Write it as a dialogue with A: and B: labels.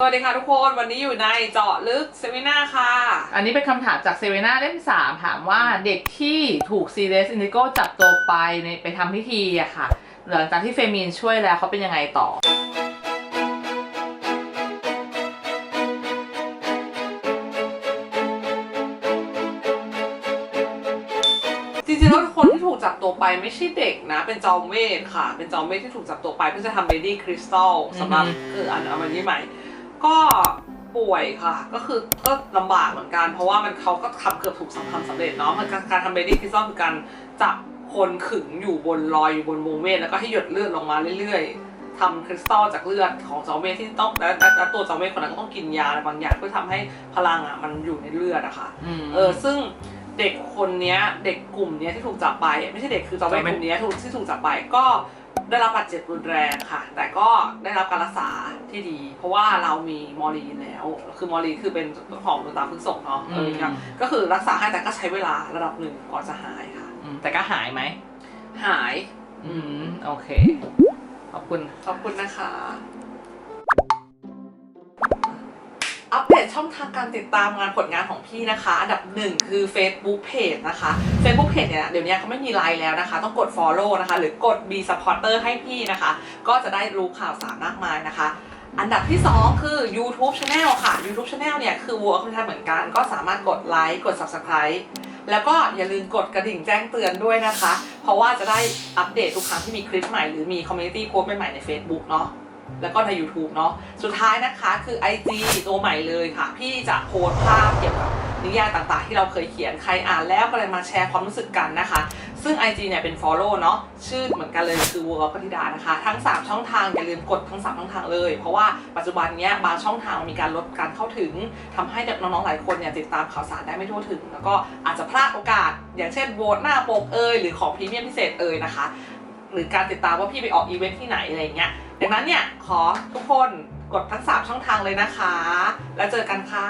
A: สวัสดีค่ะทุกคนวันนี้อยู่ในเจาะลึกเซมินาค่ะ
B: อันนี้เป็นคำถามจากเซเวนาเล่มสามถามว่าเด็กที่ถูกซีเรสอินดิโกจับตัวไปในไปทำพิธีอะค่ะ หลังจากที่เฟมินช่วยแล้วเขาเป็นยังไงต่อ
A: จริงๆแล้วคนที่ถูกจับตัวไปไม่ใช่เด็กนะ เป็นจอมเวทค่ะ เป็นจอมเวทที่ถูกจับตัวไปเพื่อจะทำเบดี้คริสตัลสำหรับ
B: อือฮึ
A: คืออันอันนี้ใหม่ ก็ป่วยค่ะ ก็คือก็ลำบากเหมือนกัน เพราะว่ามันเขาก็ทำเกือบถูกทำสำเร็จเนาะมันการการทำเบดี้คริสตัลคือการจับคนขึงอยู่บนลอยอยู่บนวงเวทแล้วก็ให้หยดเลือดลงมาเรื่อยๆทำคริสตัลจากเลือดของจอมเวทที่ต้องและและและตัวจอมเวทคนนั้นก็ต้องกินยาอะไรบางอย่างเพื่อทำให้พลังอะมันอยู่ในเลือดอะค่ะ
B: ม
A: เออซึ่งเด็กคนเนี้ยเด็กกลุ่มเนี้ยที่ถูกจับไป ไม่ใช่เด็กคือจอมเวท
B: จอมเวท
A: กลุ่มเนี้ยถูกที่ถูกจับไปก็ ได้รับบาดเจ็บรุนแรงค่ะ แต่ก็ได้รับการรักษาที่ดี เพราะว่าเรามีมอรีนแล้ว คือมอรีนคือเป็นของดวงตาพึกศกเนาะเออครับก็คือรักษาให้แต่ก็ใช้เวลาระดับหนึ่งก่อนจะหายค่ะ
B: อืมแต่ก็หายไหม
A: หาย
B: อืม โอเค ขอบคุณ
A: ขอบคุณนะคะ ช่องทางการติดตามงานผลงานของพี่นะคะ อันดับหนึ่งคือ Facebook Page นะคะ Facebook Page เนี่ยเดี๋ยวนี้เขาไม่มีไลน์แล้วนะคะ ต้องกด Follow นะคะ หรือกด B Supporter ให้พี่นะคะ ก็จะได้รู้ข่าวสารมากมายนะคะอันดับที่ 2 คือ YouTube Channel ค่ะ YouTube Channel เนี่ยคือ Work เหมือนกัน ก็สามารถกดไลค์กด Subscribe แล้วก็อย่าลืมกดกระดิ่งแจ้งเตือนด้วยนะคะ เพราะว่าจะได้อัปเดตทุกครั้งที่มีคลิปใหม่หรือมีคอมมูนิตี้โพสต์ใหม่ๆใน Facebook เนาะ แล้วก็ใน YouTube เนาะสุดท้ายนะคะคือ IG ตัวใหม่เลยค่ะ พี่จะโพสภาพเกี่ยวกับนิยายต่างๆ ที่เราเคยเขียนใครอ่านแล้วก็เลยมาแชร์ความรู้สึกกันนะคะ ซึ่ง IG เนี่ยเป็น follow เนาะชื่อเหมือนกันเลยคือวัวปฏิดานะคะ ทั้ง 3 ช่องทางอย่าลืมกดทั้ง 3 ช่องทางเลย เพราะว่าปัจจุบันเนี้ยบางช่องทางมีการลดการเข้าถึงทำให้เด็กน้องๆหลายคนเนี่ยติดตามข่าวสารได้ไม่ทั่วถึง แล้วก็อาจจะพลาดโอกาส อย่างเช่นโหวตหน้าปกเอยหรือของพรีเมียมพิเศษเอยนะคะหรือการติดตามว่าพี่ไปออกอีเวนท์ที่ไหนอะไรเงี้ย ดังนั้นเนี่ยขอทุกคนกดทั้ง 3 ช่องทางเลยนะคะ แล้วเจอกันค่ะ